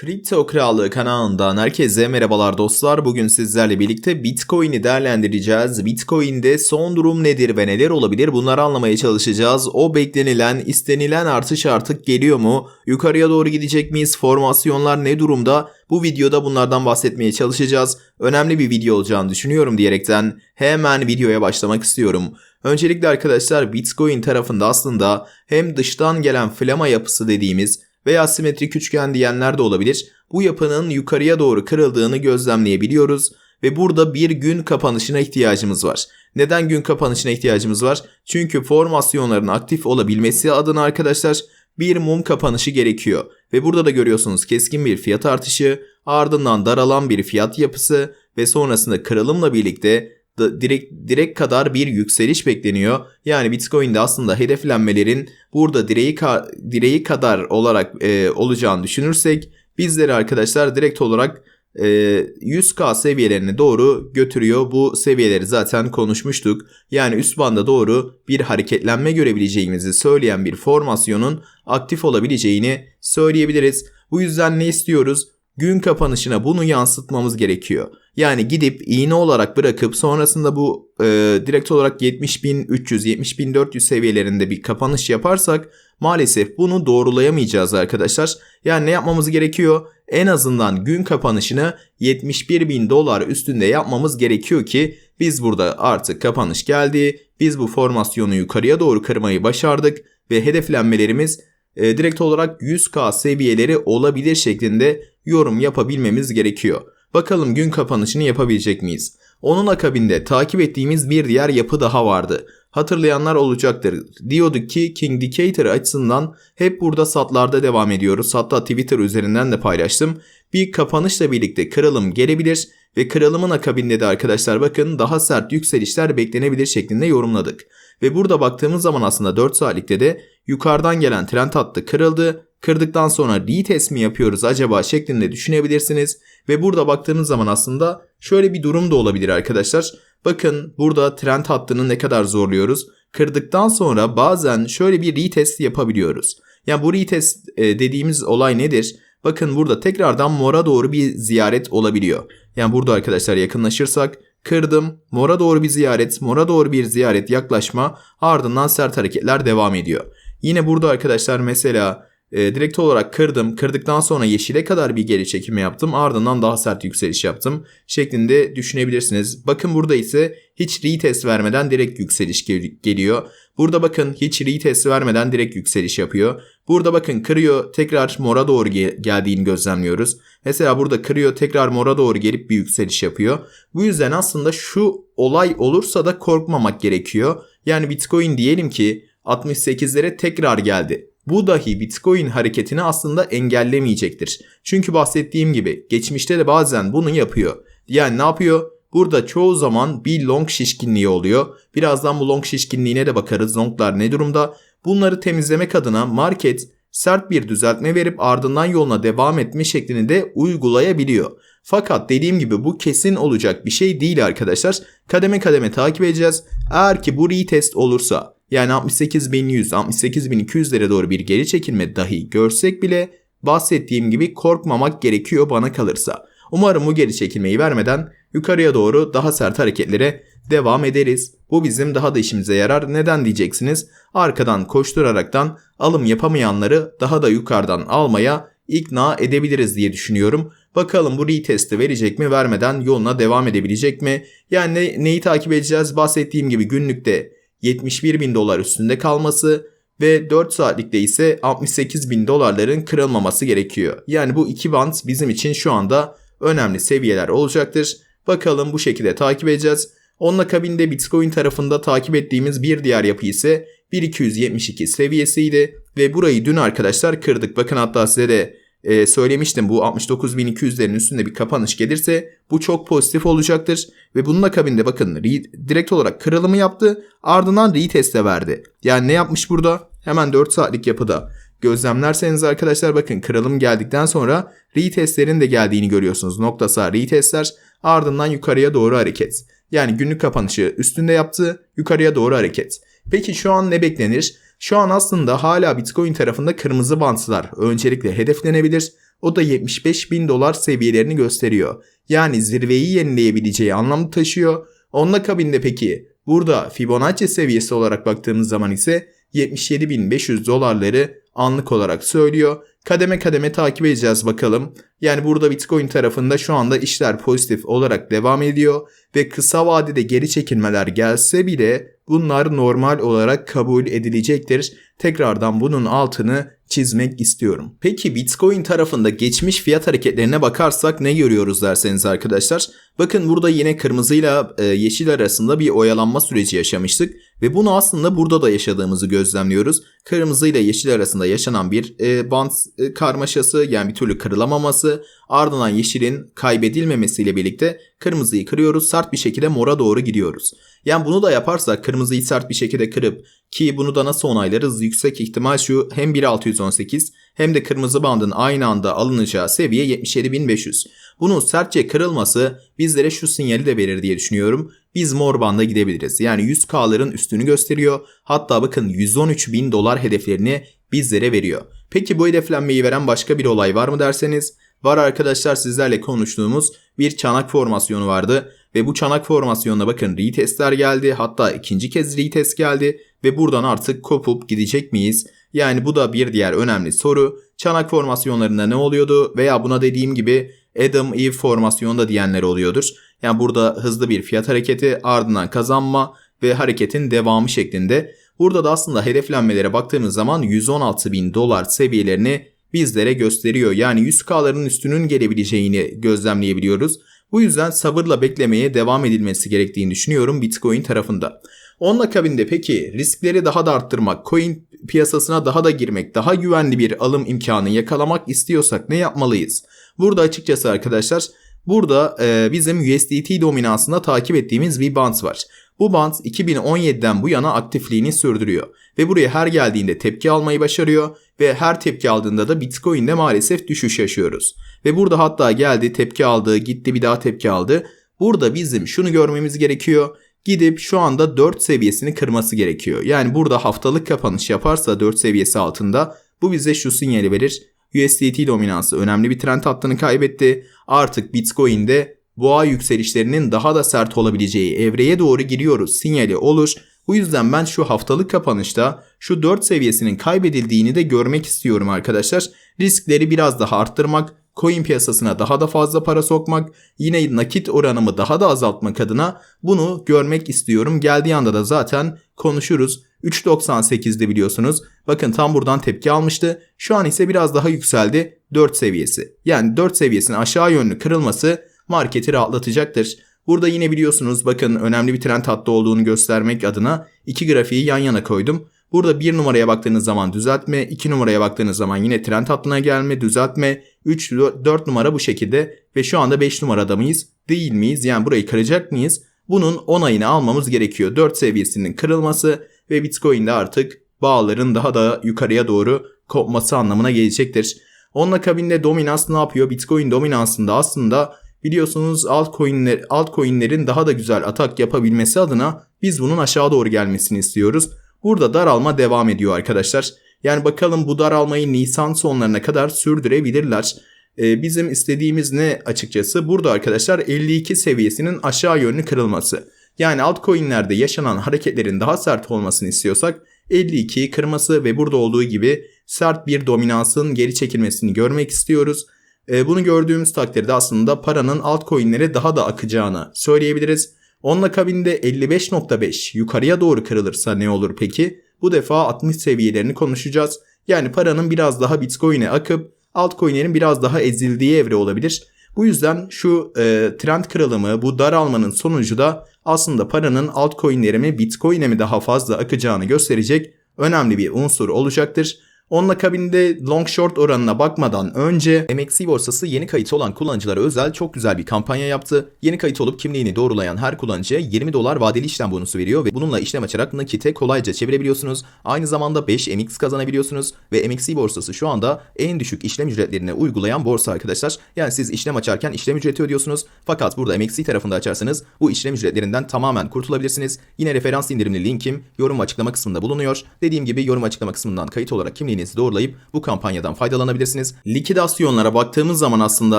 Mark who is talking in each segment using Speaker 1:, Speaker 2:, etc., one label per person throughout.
Speaker 1: Kripto Krallığı kanalından herkese merhabalar dostlar. Bugün sizlerle birlikte Bitcoin'i değerlendireceğiz. Bitcoin'de son durum nedir ve neler olabilir bunları anlamaya çalışacağız. O beklenilen, istenilen artış artık geliyor mu? Yukarıya doğru gidecek miyiz? Formasyonlar ne durumda? Bu videoda bunlardan bahsetmeye çalışacağız. Önemli bir video olacağını düşünüyorum diyerekten hemen videoya başlamak istiyorum. Öncelikle arkadaşlar Bitcoin tarafında aslında hem dıştan gelen flama yapısı dediğimiz veya simetrik üçgen diyenler de olabilir. Bu yapının yukarıya doğru kırıldığını gözlemleyebiliyoruz ve burada bir gün kapanışına ihtiyacımız var. Neden gün kapanışına ihtiyacımız var? Çünkü formasyonların aktif olabilmesi adına arkadaşlar bir mum kapanışı gerekiyor. Ve burada da görüyorsunuz keskin bir fiyat artışı, ardından daralan bir fiyat yapısı ve sonrasında kırılımla birlikte direkt, direkt kadar bir yükseliş bekleniyor. Yani Bitcoin'de aslında hedeflenmelerin burada direği, ka, direği kadar olarak e, olacağını düşünürsek bizleri arkadaşlar direkt olarak e, 100k seviyelerine doğru götürüyor. Bu seviyeleri zaten konuşmuştuk. Yani üst banda doğru bir hareketlenme görebileceğimizi söyleyen bir formasyonun aktif olabileceğini söyleyebiliriz. Bu yüzden ne istiyoruz? Gün kapanışına bunu yansıtmamız gerekiyor. Yani gidip iğne olarak bırakıp sonrasında bu e, direkt olarak 70.300 70.400 seviyelerinde bir kapanış yaparsak maalesef bunu doğrulayamayacağız arkadaşlar. Yani ne yapmamız gerekiyor? En azından gün kapanışını 71.000 dolar üstünde yapmamız gerekiyor ki biz burada artık kapanış geldi. Biz bu formasyonu yukarıya doğru kırmayı başardık ve hedeflenmelerimiz e, direkt olarak 100k seviyeleri olabilir şeklinde yorum yapabilmemiz gerekiyor. Bakalım gün kapanışını yapabilecek miyiz? Onun akabinde takip ettiğimiz bir diğer yapı daha vardı. Hatırlayanlar olacaktır. Diyorduk ki King Decatur açısından hep burada satlarda devam ediyoruz. Hatta Twitter üzerinden de paylaştım. Bir kapanışla birlikte kırılım gelebilir ve kırılımın akabinde de arkadaşlar bakın daha sert yükselişler beklenebilir şeklinde yorumladık. Ve burada baktığımız zaman aslında 4 saatlikte de yukarıdan gelen trend hattı kırıldı. Kırdıktan sonra retest mi yapıyoruz acaba şeklinde düşünebilirsiniz. Ve burada baktığımız zaman aslında şöyle bir durum da olabilir arkadaşlar. Bakın burada trend hattını ne kadar zorluyoruz. Kırdıktan sonra bazen şöyle bir retest yapabiliyoruz. Yani bu retest e, dediğimiz olay nedir? Bakın burada tekrardan mora doğru bir ziyaret olabiliyor. Yani burada arkadaşlar yakınlaşırsak kırdım, mora doğru bir ziyaret, mora doğru bir ziyaret yaklaşma ardından sert hareketler devam ediyor. Yine burada arkadaşlar mesela e, direkt olarak kırdım. Kırdıktan sonra yeşile kadar bir geri çekimi yaptım. Ardından daha sert yükseliş yaptım. Şeklinde düşünebilirsiniz. Bakın burada ise hiç retest vermeden direkt yükseliş gel- geliyor. Burada bakın hiç retest vermeden direkt yükseliş yapıyor. Burada bakın kırıyor tekrar mora doğru ge- geldiğini gözlemliyoruz. Mesela burada kırıyor tekrar mora doğru gelip bir yükseliş yapıyor. Bu yüzden aslında şu olay olursa da korkmamak gerekiyor. Yani Bitcoin diyelim ki 68'lere tekrar geldi bu dahi Bitcoin hareketini aslında engellemeyecektir. Çünkü bahsettiğim gibi geçmişte de bazen bunu yapıyor. Yani ne yapıyor? Burada çoğu zaman bir long şişkinliği oluyor. Birazdan bu long şişkinliğine de bakarız. Longlar ne durumda? Bunları temizlemek adına market sert bir düzeltme verip ardından yoluna devam etme şeklini de uygulayabiliyor. Fakat dediğim gibi bu kesin olacak bir şey değil arkadaşlar. Kademe kademe takip edeceğiz. Eğer ki bu retest olursa yani 68.100, 68.200'lere doğru bir geri çekilme dahi görsek bile bahsettiğim gibi korkmamak gerekiyor bana kalırsa. Umarım bu geri çekilmeyi vermeden yukarıya doğru daha sert hareketlere devam ederiz. Bu bizim daha da işimize yarar. Neden diyeceksiniz? Arkadan koşturaraktan alım yapamayanları daha da yukarıdan almaya ikna edebiliriz diye düşünüyorum. Bakalım bu retesti verecek mi vermeden yoluna devam edebilecek mi? Yani ne, neyi takip edeceğiz? Bahsettiğim gibi günlükte 71 bin dolar üstünde kalması ve 4 saatlikte ise 68 bin dolarların kırılmaması gerekiyor. Yani bu iki band bizim için şu anda önemli seviyeler olacaktır. Bakalım bu şekilde takip edeceğiz. Onun akabinde Bitcoin tarafında takip ettiğimiz bir diğer yapı ise 1272 seviyesiydi ve burayı dün arkadaşlar kırdık. Bakın hatta size de e, söylemiştim bu 69.200'lerin üstünde bir kapanış gelirse bu çok pozitif olacaktır. Ve bunun akabinde bakın direkt olarak kırılımı yaptı ardından retest'e verdi. Yani ne yapmış burada? Hemen 4 saatlik yapıda. Gözlemlerseniz arkadaşlar bakın kırılım geldikten sonra retestlerin de geldiğini görüyorsunuz. Noktasa retestler ardından yukarıya doğru hareket. Yani günlük kapanışı üstünde yaptı yukarıya doğru hareket. Peki şu an ne beklenir? Şu an aslında hala Bitcoin tarafında kırmızı bantlar öncelikle hedeflenebilir. O da 75 bin dolar seviyelerini gösteriyor. Yani zirveyi yenileyebileceği anlamı taşıyor. Onun akabinde peki burada Fibonacci seviyesi olarak baktığımız zaman ise 77.500 dolarları anlık olarak söylüyor. Kademe kademe takip edeceğiz bakalım. Yani burada Bitcoin tarafında şu anda işler pozitif olarak devam ediyor ve kısa vadede geri çekilmeler gelse bile bunlar normal olarak kabul edilecektir. Tekrardan bunun altını çizmek istiyorum. Peki Bitcoin tarafında geçmiş fiyat hareketlerine bakarsak ne görüyoruz derseniz arkadaşlar. Bakın burada yine kırmızıyla e, yeşil arasında bir oyalanma süreci yaşamıştık ve bunu aslında burada da yaşadığımızı gözlemliyoruz. Kırmızıyla yeşil arasında yaşanan bir e, band e, karmaşası yani bir türlü kırılamaması ardından yeşilin kaybedilmemesiyle birlikte kırmızıyı kırıyoruz sert bir şekilde mora doğru gidiyoruz. Yani bunu da yaparsak kırmızıyı sert bir şekilde kırıp ki bunu da nasıl onaylarız? Yüksek ihtimal şu hem 1.618 hem de kırmızı bandın aynı anda alınacağı seviye 77.500. Bunun sertçe kırılması bizlere şu sinyali de verir diye düşünüyorum. Biz mor banda gidebiliriz. Yani 100K'ların üstünü gösteriyor. Hatta bakın 113.000 dolar hedeflerini bizlere veriyor. Peki bu hedeflenmeyi veren başka bir olay var mı derseniz? Var arkadaşlar sizlerle konuştuğumuz bir çanak formasyonu vardı. Ve bu çanak formasyonuna bakın retestler geldi. Hatta ikinci kez retest geldi. Ve buradan artık kopup gidecek miyiz? Yani bu da bir diğer önemli soru. Çanak formasyonlarında ne oluyordu? Veya buna dediğim gibi Adam Eve formasyonu da diyenler oluyordur. Yani burada hızlı bir fiyat hareketi ardından kazanma ve hareketin devamı şeklinde. Burada da aslında hedeflenmelere baktığımız zaman 116 bin dolar seviyelerini bizlere gösteriyor. Yani 100K'ların üstünün gelebileceğini gözlemleyebiliyoruz. Bu yüzden sabırla beklemeye devam edilmesi gerektiğini düşünüyorum Bitcoin tarafında. Onun akabinde peki riskleri daha da arttırmak, coin piyasasına daha da girmek, daha güvenli bir alım imkanı yakalamak istiyorsak ne yapmalıyız? Burada açıkçası arkadaşlar burada e, bizim USDT dominansında takip ettiğimiz bir band var. Bu band 2017'den bu yana aktifliğini sürdürüyor ve buraya her geldiğinde tepki almayı başarıyor ve her tepki aldığında da Bitcoin'de maalesef düşüş yaşıyoruz. Ve burada hatta geldi tepki aldı, gitti bir daha tepki aldı. Burada bizim şunu görmemiz gerekiyor. Gidip şu anda 4 seviyesini kırması gerekiyor. Yani burada haftalık kapanış yaparsa 4 seviyesi altında bu bize şu sinyali verir. USDT dominansı önemli bir trend hattını kaybetti. Artık Bitcoin'de boğa yükselişlerinin daha da sert olabileceği evreye doğru giriyoruz sinyali olur. Bu yüzden ben şu haftalık kapanışta şu 4 seviyesinin kaybedildiğini de görmek istiyorum arkadaşlar. Riskleri biraz daha arttırmak, coin piyasasına daha da fazla para sokmak, yine nakit oranımı daha da azaltmak adına bunu görmek istiyorum. Geldiği anda da zaten konuşuruz. 3.98'de biliyorsunuz. Bakın tam buradan tepki almıştı. Şu an ise biraz daha yükseldi. 4 seviyesi. Yani 4 seviyesinin aşağı yönlü kırılması marketi rahatlatacaktır. Burada yine biliyorsunuz bakın önemli bir trend hattı olduğunu göstermek adına iki grafiği yan yana koydum. Burada bir numaraya baktığınız zaman düzeltme, iki numaraya baktığınız zaman yine trend hattına gelme, düzeltme, 3, 4 numara bu şekilde ve şu anda 5 numarada mıyız? Değil miyiz? Yani burayı kıracak mıyız? Bunun onayını almamız gerekiyor. 4 seviyesinin kırılması ve Bitcoin'de artık bağların daha da yukarıya doğru kopması anlamına gelecektir. Onun akabinde dominans ne yapıyor? Bitcoin dominansında aslında biliyorsunuz altcoin'ler, altcoin'lerin daha da güzel atak yapabilmesi adına biz bunun aşağı doğru gelmesini istiyoruz. Burada daralma devam ediyor arkadaşlar. Yani bakalım bu daralmayı Nisan sonlarına kadar sürdürebilirler. Ee, bizim istediğimiz ne açıkçası? Burada arkadaşlar 52 seviyesinin aşağı yönlü kırılması. Yani altcoin'lerde yaşanan hareketlerin daha sert olmasını istiyorsak 52'yi kırması ve burada olduğu gibi sert bir dominansın geri çekilmesini görmek istiyoruz. Ee, bunu gördüğümüz takdirde aslında paranın altcoin'lere daha da akacağını söyleyebiliriz. Onun akabinde 55.5 yukarıya doğru kırılırsa ne olur peki? Bu defa 60 seviyelerini konuşacağız. Yani paranın biraz daha Bitcoin'e akıp altcoin'lerin biraz daha ezildiği evre olabilir. Bu yüzden şu e, trend kırılımı, bu daralmanın sonucu da aslında paranın altcoin'lere mi Bitcoin'e mi daha fazla akacağını gösterecek önemli bir unsur olacaktır. Onun akabinde long short oranına bakmadan önce MXC borsası yeni kayıt olan kullanıcılara özel çok güzel bir kampanya yaptı. Yeni kayıt olup kimliğini doğrulayan her kullanıcıya 20 dolar vadeli işlem bonusu veriyor ve bununla işlem açarak nakite kolayca çevirebiliyorsunuz. Aynı zamanda 5 MX kazanabiliyorsunuz ve MXC borsası şu anda en düşük işlem ücretlerini uygulayan borsa arkadaşlar. Yani siz işlem açarken işlem ücreti ödüyorsunuz. Fakat burada MXC tarafında açarsanız bu işlem ücretlerinden tamamen kurtulabilirsiniz. Yine referans indirimli linkim yorum açıklama kısmında bulunuyor. Dediğim gibi yorum açıklama kısmından kayıt olarak kimliğini elinizi doğrulayıp bu kampanyadan faydalanabilirsiniz. Likidasyonlara baktığımız zaman aslında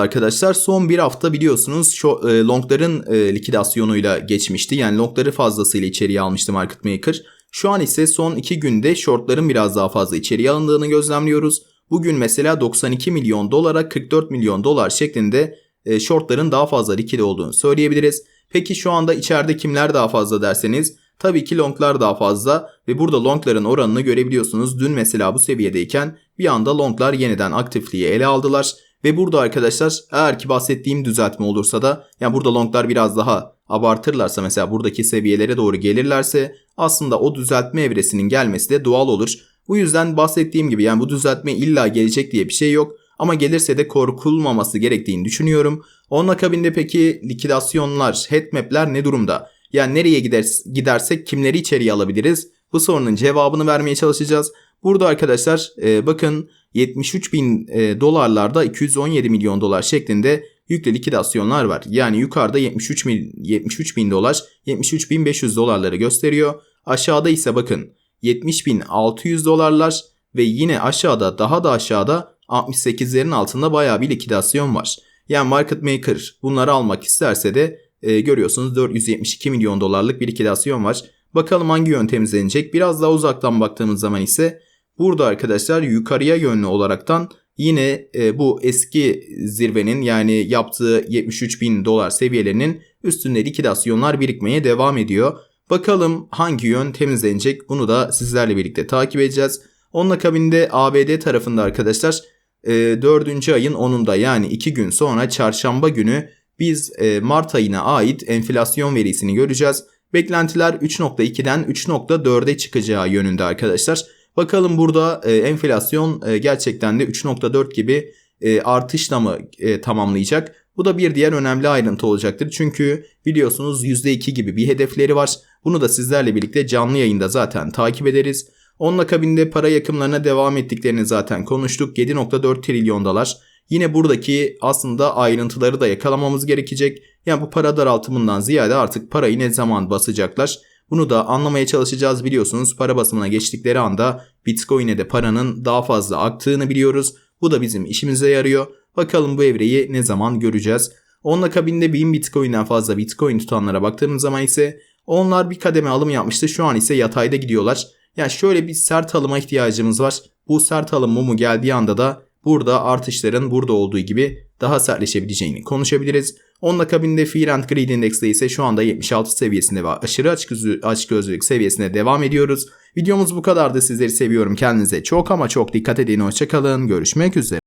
Speaker 1: arkadaşlar son bir hafta biliyorsunuz şu, e, longların e, likidasyonuyla geçmişti. Yani longları fazlasıyla içeriye almıştı market maker. Şu an ise son 2 günde shortların biraz daha fazla içeriye alındığını gözlemliyoruz. Bugün mesela 92 milyon dolara 44 milyon dolar şeklinde e, shortların daha fazla likide olduğunu söyleyebiliriz. Peki şu anda içeride kimler daha fazla derseniz tabii ki longlar daha fazla ve burada longların oranını görebiliyorsunuz. Dün mesela bu seviyedeyken bir anda longlar yeniden aktifliği ele aldılar. Ve burada arkadaşlar eğer ki bahsettiğim düzeltme olursa da yani burada longlar biraz daha abartırlarsa mesela buradaki seviyelere doğru gelirlerse aslında o düzeltme evresinin gelmesi de doğal olur. Bu yüzden bahsettiğim gibi yani bu düzeltme illa gelecek diye bir şey yok. Ama gelirse de korkulmaması gerektiğini düşünüyorum. Onun akabinde peki likidasyonlar, headmap'ler ne durumda? Yani nereye gider, gidersek kimleri içeriye alabiliriz? Bu sorunun cevabını vermeye çalışacağız. Burada arkadaşlar e, bakın 73 bin e, dolarlarda 217 milyon dolar şeklinde yüklü likidasyonlar var. Yani yukarıda 73 bin, 73 bin dolar 73 bin 500 dolarları gösteriyor. Aşağıda ise bakın 70 bin 600 dolarlar ve yine aşağıda daha da aşağıda 68'lerin altında bayağı bir likidasyon var. Yani market maker bunları almak isterse de e, görüyorsunuz 472 milyon dolarlık bir likidasyon var. Bakalım hangi yöntem izlenecek. Biraz daha uzaktan baktığımız zaman ise burada arkadaşlar yukarıya yönlü olaraktan yine e, bu eski zirvenin yani yaptığı 73 bin dolar seviyelerinin üstünde likidasyonlar birikmeye devam ediyor. Bakalım hangi yön temizlenecek bunu da sizlerle birlikte takip edeceğiz. Onun akabinde ABD tarafında arkadaşlar e, 4. ayın 10'unda yani 2 gün sonra çarşamba günü biz e, Mart ayına ait enflasyon verisini göreceğiz. Beklentiler 3.2'den 3.4'e çıkacağı yönünde arkadaşlar. Bakalım burada e, enflasyon e, gerçekten de 3.4 gibi artışla mı tamamlayacak? Bu da bir diğer önemli ayrıntı olacaktır. Çünkü biliyorsunuz %2 gibi bir hedefleri var. Bunu da sizlerle birlikte canlı yayında zaten takip ederiz. Onun akabinde para yakımlarına devam ettiklerini zaten konuştuk. 7.4 trilyon dolar. Yine buradaki aslında ayrıntıları da yakalamamız gerekecek. Yani bu para daraltımından ziyade artık parayı ne zaman basacaklar? Bunu da anlamaya çalışacağız biliyorsunuz. Para basımına geçtikleri anda Bitcoin'e de paranın daha fazla aktığını biliyoruz. Bu da bizim işimize yarıyor. Bakalım bu evreyi ne zaman göreceğiz. Onun akabinde 1000 Bitcoin'den fazla Bitcoin tutanlara baktığımız zaman ise onlar bir kademe alım yapmıştı. Şu an ise yatayda gidiyorlar. Yani şöyle bir sert alıma ihtiyacımız var. Bu sert alım mumu geldiği anda da burada artışların burada olduğu gibi daha sertleşebileceğini konuşabiliriz. Onun akabinde Fear and Greed Index'te ise şu anda 76 seviyesinde ve aşırı açgözlülük, açgözlülük seviyesine devam ediyoruz. Videomuz bu kadardı. Sizleri seviyorum. Kendinize çok ama çok dikkat edin. Hoşçakalın. Görüşmek üzere.